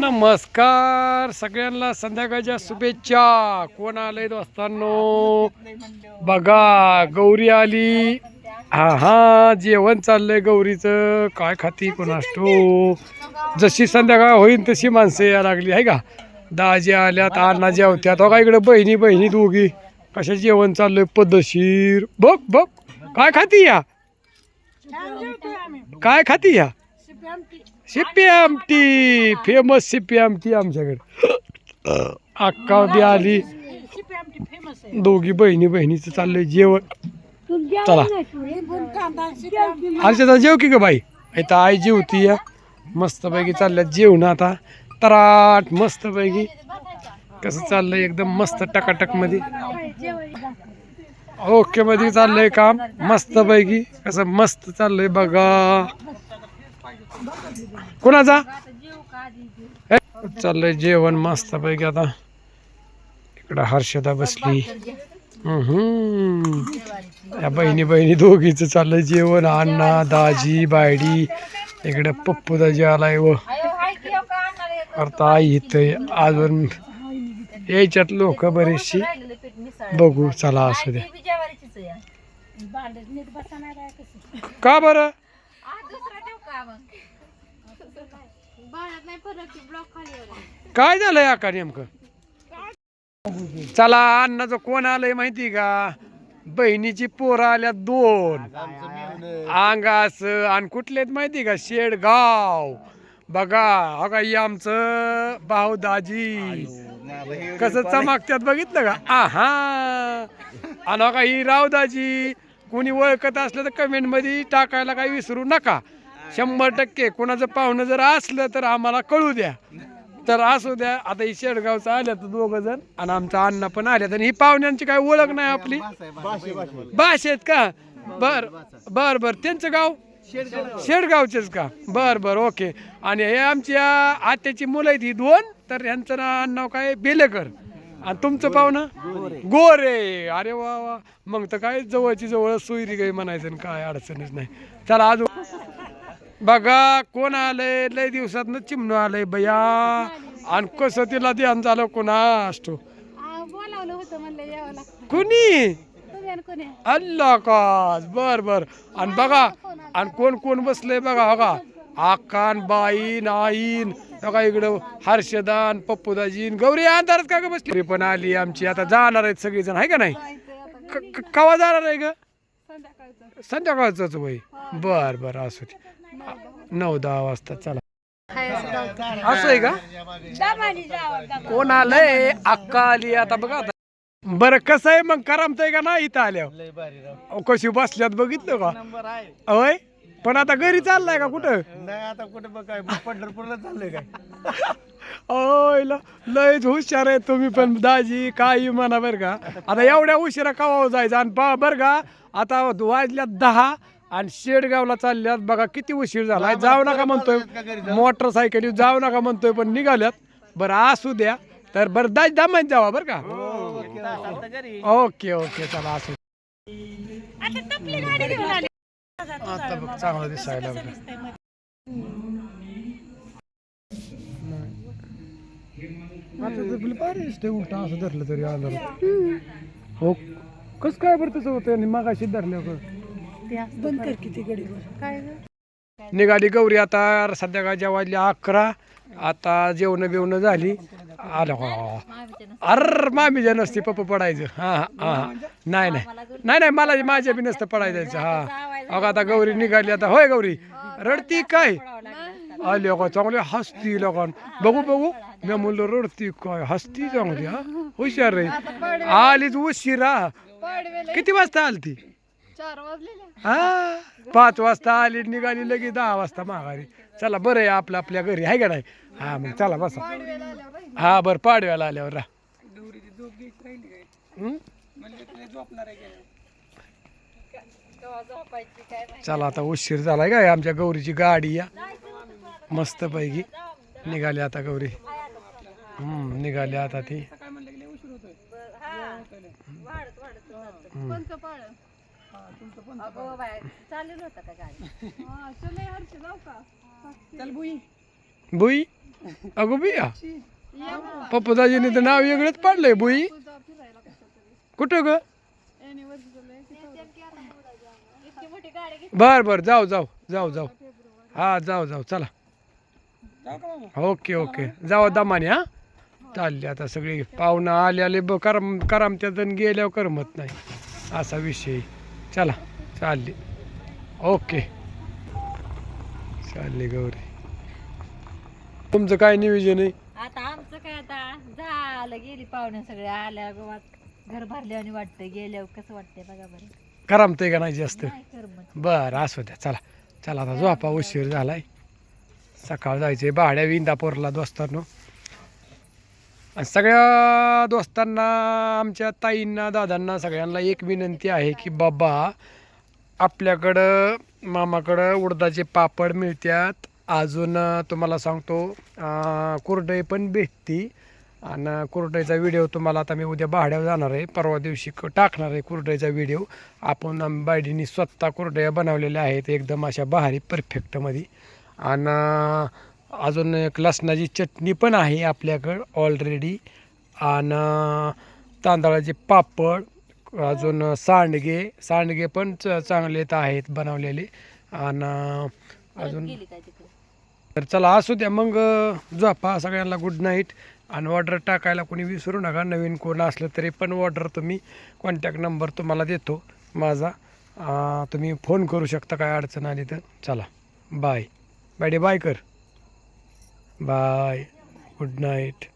नमस्कार सगळ्यांना संध्याकाळच्या शुभेच्छा. कोण आलंय दोस्तांनो? बघा गौरी आली. हा हा जेवण चाललंय गौरीचं. काय खाती कोणाष्टो? जशी संध्याकाळ होईल तशी माणसं यायला लागली आहे का? दाजी आल्यात अण्णा जेवत्यात हो का इकडे बहिणी बहिणी दोघी. कशा जेवण चाललंय? पद्धतशीर बघ बघ. काय खाती या? काय खाती या? शिप्पी आमटी फेमस शिप्पी आमटी आमच्याकडे. अक्का बी आली. दोघी बहिणी बहिणीचं चाललंय जेवण. चला. आलच्या जेव की ग बाई? इथं आई जेवती या मस्तपैकी चालल्या जेवण आता. तराट मस्तपैकी. कसं चाललंय एकदम मस्त टकाटकमध्ये. ओके मध्ये चाललंय काम. मस्तपैकी कसं मस्त चाललंय बघा. कोणाचा? चाललंय जेवण मस्तपैकी आता. इकडं हर्षदा बसली. या बहिणी बहिणी दोघीच चाललंय जेवण. अण्णा दाजी बायडी. इकडे पप्पू दाजी आलाय व. आता आई इथं अजून यायच्यात लोक बरेचशी. बघू चला असू दे. का बरं? काय झालंय आका नेमकं? चला अण्णाचं कोण आलंय माहिती का? बहिणीची पोरं आल्या दोन. अंगास आणि कुठले माहिती का? शेडगाव. बघा अगा का ही आमचं भाऊ दाजी. कसं चमकत्यात बघितलं का? आहा. आणि हो ही राव रावदाजी कोणी ओळखत असलं तर कमेंटमध्ये टाकायला काही विसरू नका. शंभर टक्के. कोणाचं पाहुणं जर असलं तर आम्हाला कळू द्या. तर असू द्या. आता ही शेडगावचं तर दोघ जण आणि आमचा अण्णा पण आल्यात आणि ही पाहुण्यांची काय ओळख नाही आपली? भाषेत का? बर बर बर. त्यांचं गाव? शेडगावचेच का? बर बर ओके. आणि हे आमच्या आत्याची मुलं आहेत ही दोन. तर यांचं ना नाव काय? बेलेकर. आणि तुमचं पाहुणं? गोरे. अरे वा वा. मग तर काय जवळची जवळ सोयरी काही म्हणायचं आणि काय अडचणच नाही. चला अजून. बघा कोण आलंय? लय दिवसात चिमणं आलंय बया. आणि कसं तिला ध्यान झालं कोणा असतो? बोलावलं होतं म्हणलं यावं लागतं. कुणी? तुम्ही आणि कोणी? अल्ला का बर बर. आणि बघा आणि कोण कोण बसलंय बघा बघा आकान बाईन आईन. बघा इकडं हर्षदान पप्पूदाजीन. गौरी अंधारात का ग बसली? पण आली आमची. आता जाणार आहेत सगळेजण आहे का नाही? क- क- कवा जाणार आहे ग? संध्याकाळचं. संध्याकाळच वय बर बर असू दे. नऊ दहा वाजता चला. असं आहे का? कोण आलंय? अक्का आली आता बघा आता. बरं कसं आहे? मग करमतंय का नाही इथं आल्यावर? अहो, कशी बसल्यात बघितलं का? होय? पण आता घरी चाललाय का कुठं? नाही आता कुठे बघ काय पंढरपूरला चाललंय काय? ओय लयच हुशार आहे तुम्ही पण दाजी काही म्हणा बरं का. आता एवढ्या उशिरा कवा जायचं? आणि पा बरं का आता वाजल्यात दहा आणि शेडगावला चालल्यात बघा किती उशीर झालाय. जाऊ नका म्हणतोय. मोटरसायकली जाऊ नका म्हणतोय पण निघाल्यात. बरं असू द्या. तर बरं दाज दामात जावा बरं का? ओके ओके चला असू आता तपली गाडी घेऊन आली. आता बघ चांगलं दिसायला बघा उलटा असं धरलं तरी आलं हो कस काय बरं तसं होतं आणि मागाशी धरल्यावर. बंद कर किती गडी काय निघाली गौरी आता संध्याकाळच्या वाजल्या अकरा आता जेवण बिवणं झाली. आलं हो अर मामीच्या नसते पप्पा पडायचं. हा हा हा नाही नाही. नाही नाही मला माझ्या बी नसतं पडायचं. हा. अगं आता गौरी निघाली आता होय गौरी. रडती काय? आली का चांगली हसती लोकां बघू बघू. मी म्हणलं रडती काय? हसती चांगली हा. हुशार रे आलीच उशिरा. किती वाजता आली ती चार वाजलेल्या हा पाच वाजता आली निघाली लगेच दहा वाजता माघारी. चला बरं आहे आपलं आपल्या घरी आहे का नाही? हा मग चला बसा. हा बरं पाडव्याला आल्यावर रा हं? चला आता उशीर झालाय काय आमच्या गौरीची गाडी या. मस्त पैकी. निघाली आता गौरी. हम्म निघाली आता ती. कोणतं पाळ चालेल होतं का गाडी? हा चल हर्ष जाऊ का? बुई. अगो बिया तर नाव वेगळंच पाडलंय बुई. कुठं ग? इतकी मोठी गाडी घेतली. बर बर जाऊ जाऊ जाऊ जाऊ. हा जाऊ जाऊ चला. Okay okay. जाऊ दमाने हा? चालले आता सगळे पाहुणं आले आले ब करम करमत्यात आणि गेल्यावर करमत नाही. असा विषय. चला चालले. ओके. चालले गौरी. तुमचं काय नियोजन आहे? आता आमचं काय आता? झालं गेली पाहुणे सगळे आल्या गावात घर भरले आणि वाटतं गेल्यावर कसं वाटतंय बघा बरं. करमतंय का नाही जास्त? करमत. बरं असू द्या चला. चला आता झोपा उशीर झालाय. सकाळ जायचे भाड्या विंदापूरला दोस्तांनो. सगळ्या दोस्तांना आमच्या ताईंना दादांना सगळ्यांना एक विनंती आहे की बाबा आपल्याकडं मामाकडं उडदाचे पापड मिळतात अजून तुम्हाला सांगतो कुरडई पण भेटती. आणि कुरडईचा व्हिडिओ तुम्हाला आता मी उद्या भाड्यावर जाणार आहे. परवा दिवशी टाकणार आहे कुरडईचा व्हिडिओ. आपण आम- बायडीनी स्वतः कुरडया बनवलेल्या आहेत एकदम अशा भारी परफेक्टमध्ये आणि अजून एक लसणाची चटणी पण आहे आपल्याकडं ऑलरेडी आणि तांदळाचे पापड अजून सांडगे सांडगे पण च चांगलेच आहेत बनवलेले. आणि अजून तर चला असू द्या मग झोपा सगळ्यांना गुड नाईट आणि ऑर्डर टाकायला कोणी विसरू नका नवीन कोण असलं तरी पण ऑर्डर तुम्ही कॉन्टॅक्ट नंबर तुम्हाला देतो माझा. तुम्ही फोन करू शकता काय अडचण आली तर. चला बाय बाय डे बाय कर. Bye good night